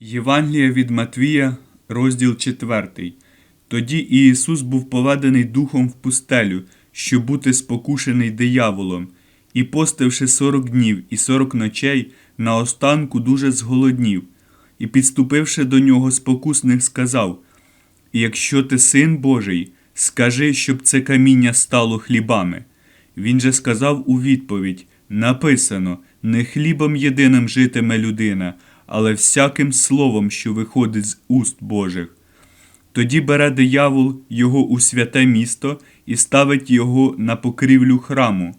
Євангелія від Матвія, розділ 4. Тоді Ісус був поведений духом в пустелю, щоб бути спокушений дияволом, і постивши сорок днів і сорок ночей, наостанку дуже зголоднів, і підступивши до нього спокусник, сказав: Якщо ти син Божий, скажи, щоб це каміння стало хлібами. Він же сказав у відповідь: Написано, не хлібом єдиним житиме людина, але всяким словом, що виходить з уст Божих. Тоді бере диявол його у святе місто і ставить його на покрівлю храму,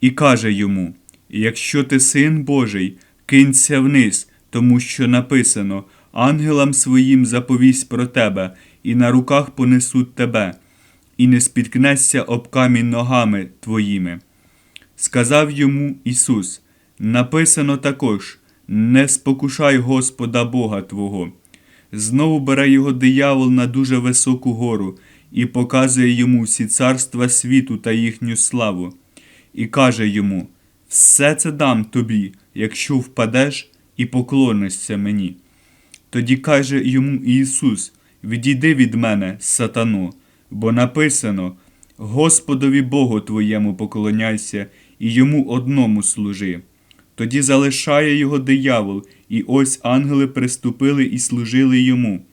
і каже йому: Якщо ти син Божий, кинься вниз, тому що написано: ангелам своїм заповість про тебе, і на руках понесуть тебе, і не спіткнешся об камінь ногами твоїми. Сказав йому Ісус: Написано також: Не спокушай Господа Бога Твого. Знову бере його диявол на дуже високу гору і показує йому всі царства світу та їхню славу, і каже йому: Все це дам тобі, якщо впадеш і поклонишся мені. Тоді каже йому Ісус: Відійди від мене, сатано, бо написано: Господові Богу твоєму поклоняйся і йому одному служи. Тоді залишає його диявол, і ось ангели приступили і служили йому.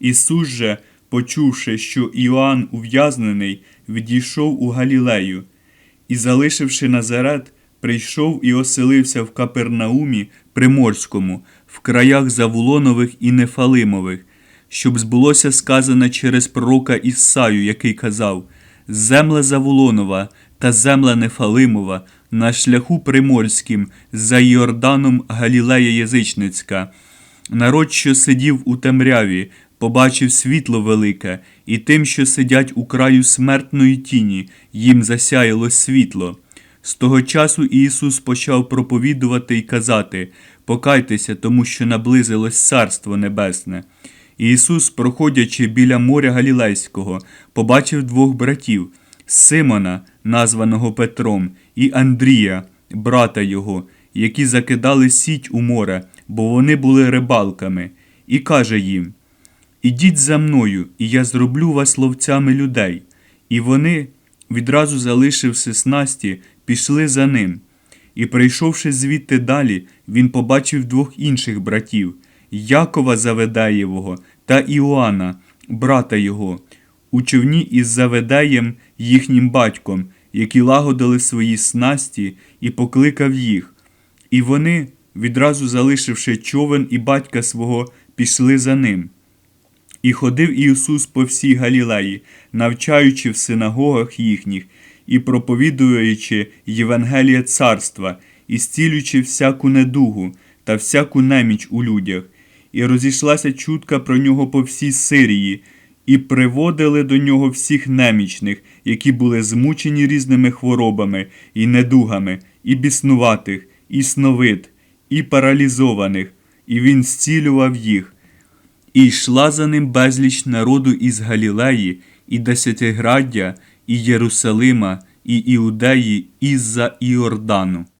Ісус же, почувши, що Іоанн ув'язнений, відійшов у Галілею, і, залишивши Назарет, прийшов і оселився в Капернаумі Приморському, в краях Завулонових і Нефалимових, щоб збулося сказане через пророка Іссаю, який казав: Земля Завулонова та земля Нефалимова на шляху приморським за Йорданом Галілея Язичницька. Народ, що сидів у темряві, побачив світло велике, і тим, що сидять у краю смертної тіні, їм засяяло світло. З того часу Ісус почав проповідувати і казати: Покайтеся, тому що наблизилось Царство Небесне. Ісус, проходячи біля моря Галілейського, побачив двох братів Симона, названого Петром, і Андрія, брата його, які закидали сіть у море, бо вони були рибалками, і каже їм: Ідіть за мною, і я зроблю вас ловцями людей. І вони, відразу залишивши снасті, пішли за ним. І, прийшовши звідти далі, він побачив двох інших братів Якова Заведеєвого та Іоанна, брата його, у човні із Заведеєм, їхнім батьком, які лагодили свої снасті, і покликав їх. І вони, відразу залишивши човен і батька свого, пішли за ним. І ходив Ісус по всій Галілеї, навчаючи в синагогах їхніх, і проповідуючи Євангелія царства, і зцілюючи всяку недугу та всяку неміч у людях, і розійшлася чутка про нього по всій Сирії, і приводили до нього всіх немічних, які були змучені різними хворобами і недугами, і біснуватих, і сновид, і паралізованих, і він зцілював їх. І йшла за ним безліч народу із Галілеї, і Десятиграддя, і Єрусалима, і Іудеї, і за Іордану.